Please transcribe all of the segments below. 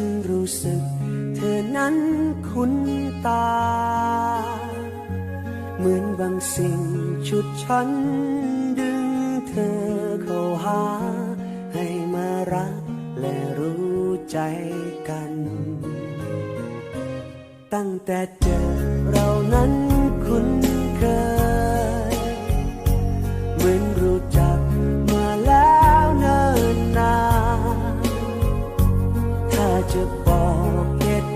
ฉันรู้สึก เธอนั้นคุ้นตา เหมือนบางสิ่งชุดฉัน ดึงเธอเข้าหา ให้มารักและรู้ใจกัน ตั้งแต่เจอเรานั้นคุ้นเคย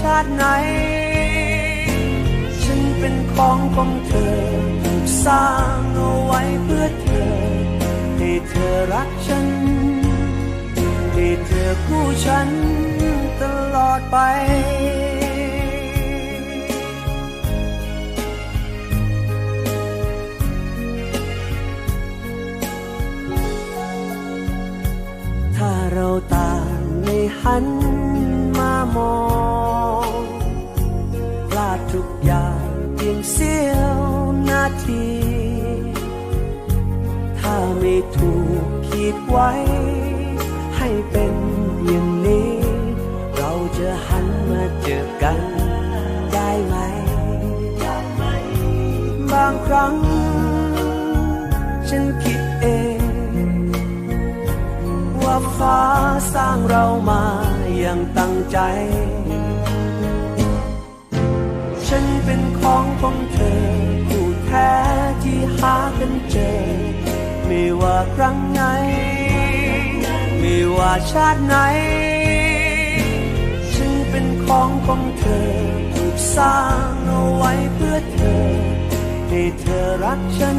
ชาติไหน ฉันเป็นของของเธอถูกสร้างเอาไว้เพื่อเธอ ให้เธอรักฉัน ให้เธอคู่ฉันตลอดไปถ้าเราต่างไม่หัน ไม่ถูกขีดไว้ ให้เป็นอย่างนี้ เราจะหันมาเจอกัน ได้ไหม บางครั้ง ฉันคิดเอง ว่าฟ้าสร้างเรามาอย่างตั้งใจ ฉันเป็นของของเธอคู่แท้ที่หากันเจอ ไม่ว่าครั้งไหน ไม่ว่าชาติไหน ฉันเป็นของของเธอถูกสร้างเอาไว้เพื่อเธอ ให้เธอรักฉัน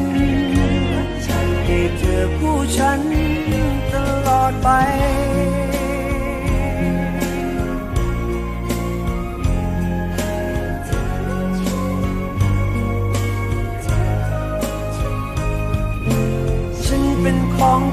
ให้เธอคู่ฉันตลอดไป